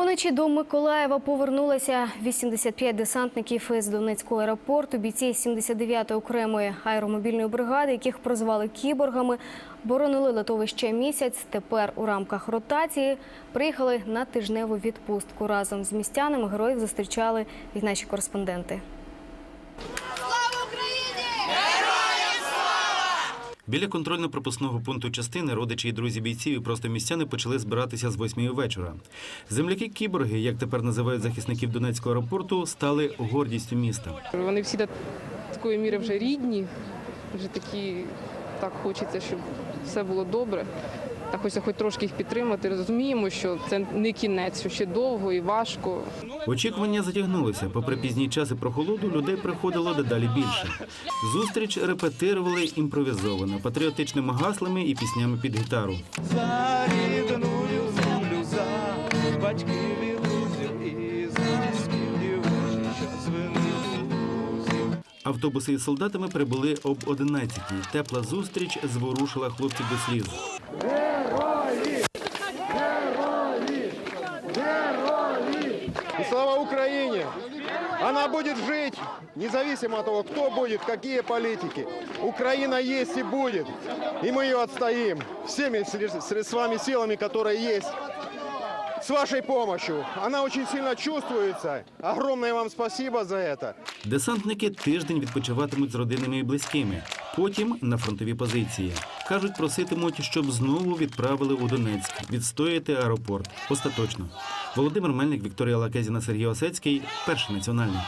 Уночі до Миколаєва повернулися 85 десантників із Донецького аеропорту. Бійці 79-ї окремої аеромобільної бригади, яких прозвали кіборгами, боронили литовище місяць. Тепер у рамках ротації приїхали на тижневу відпустку. Разом з містянами героїв зустрічали і наші кореспонденти. Біля контрольно-пропускного пункту частини родичі і друзі бійців і просто містяни почали збиратися з восьмої вечора. Земляки кіборги, як тепер називають захисників Донецького аеропорту, стали гордістю міста. Вони всі до такої міри вже рідні, вже такі так хочеться, щоб все було добре. Так хочеться хоч трошки їх підтримати. Розуміємо, що це не кінець, що ще довго і важко. Очікування затягнулося. Попри пізній час і прохолоду, людей приходило дедалі більше. Зустріч репетирували імпровізовано, патріотичними гаслами і піснями під гітару. За рідную землю, за батьків і і. Автобуси із солдатами прибули об 11-й. Тепла зустріч зворушила хлопців до сліз. И слава Украине! Она будет жить, независимо от того, кто будет, какие политики. Украина есть и будет. И мы ее отстоим всеми с с вами силами, которые есть. С вашей помощью. Она очень сильно чувствуется. Огромное вам спасибо за это. Десантники тиждень відпочиватимуть з родинами і близькими. Потім на фронтові позиції. Кажуть, проситимуть, щоб знову відправили у Донецьк, відстояти аеропорт. Остаточно. Володимир Мельник, Вікторія Лакезіна, Сергій Осецький. Перший національний.